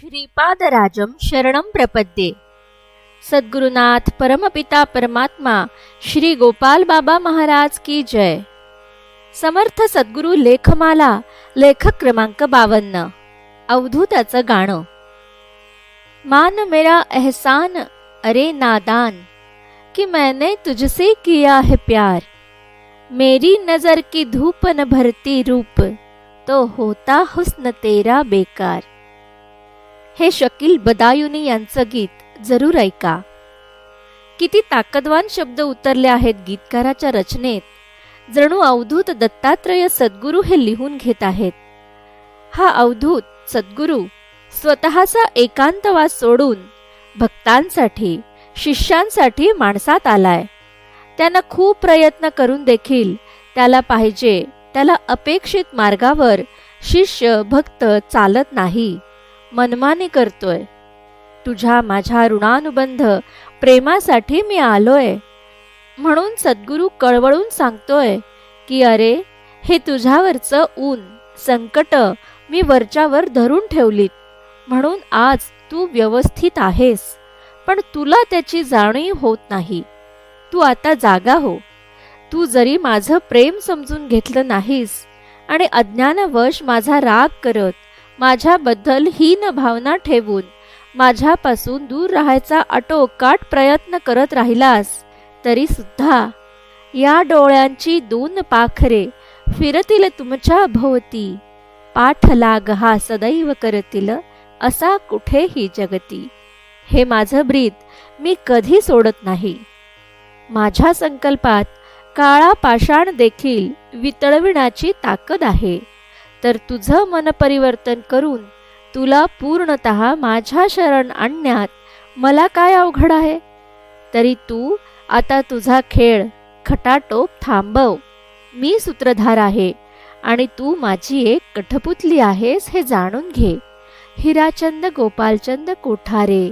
श्रीपादराजम शरणम प्रपद्ये। सद्गुरुनाथ परमपिता परमात्मा श्री गोपाल बाबा महाराज की जय। समर्थ सद्गुरु लेखमाला लेखक क्रमांक बावन्न। अवधूताचं गाणं। मान मेरा एहसान अरे नादान। कि मैंने तुझसे किया है प्यार। मेरी नजर की धूप न भरती रूप तो होता हुस्न तेरा बेकार। हे शकील बदायुनी यांचं गीत जरूर ऐका. किती ताकदवान शब्द उतरले आहेत गीतकाराच्या रचनेत. जणू अवधूत दत्तात्रय सद्गुरू हे लिहून घेत आहेत. हा अवधूत सद्गुरू स्वतःचा एकांतवास सोडून भक्तांसाठी शिष्यांसाठी माणसात आलाय. त्यानं खूप प्रयत्न करून देखील त्याला पाहिजे त्याला अपेक्षित मार्गावर शिष्य भक्त चालत नाही. मनमानी करतोय. तुझ्या माझ्या ऋणानुबंध प्रेमासाठी मी आलोय. म्हणून सद्गुरू कळवळून सांगतोय की अरे हे तुझ्यावरचं ऊन संकट मी वरच्यावर धरून ठेवलीत. म्हणून आज तू व्यवस्थित आहेस. पण तुला त्याची जाणीव होत नाही. तू आता जागा हो. तू जरी माझं प्रेम समजून घेतलं नाहीस आणि अज्ञानवश माझा राग करत माझ्याबद्दल हीन भावना ठेवून माझ्यापासून दूर राहायचा आटोकाट प्रयत्न करत राहिलास तरी सुद्धा या डोळ्यांची दोन पाखरे फिरतील तुमच्या भोवती. पाठलाग हा सदैव करतील असा कुठेही जगती. हे माझं ब्रीद मी कधी सोडत नाही. माझ्या संकल्पात काळा पाषाण देखील वितळविण्याची ताकद आहे. तर तुझं मन परिवर्तन करून तुला पूर्णत माझ्या शरण आणण्यात मला काय अवघड आहे? तरी तू आता तुझा खेळ खटाटोप थांबव. मी सूत्रधार आहे आणि तू माझी एक कठपुतली आहेस हे जाणून घे. हिराचंद गोपालचंद कोठारे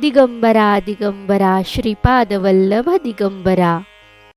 दिगंबरा दिगंबरा श्रीपाद वल्लभ दिगंबरा.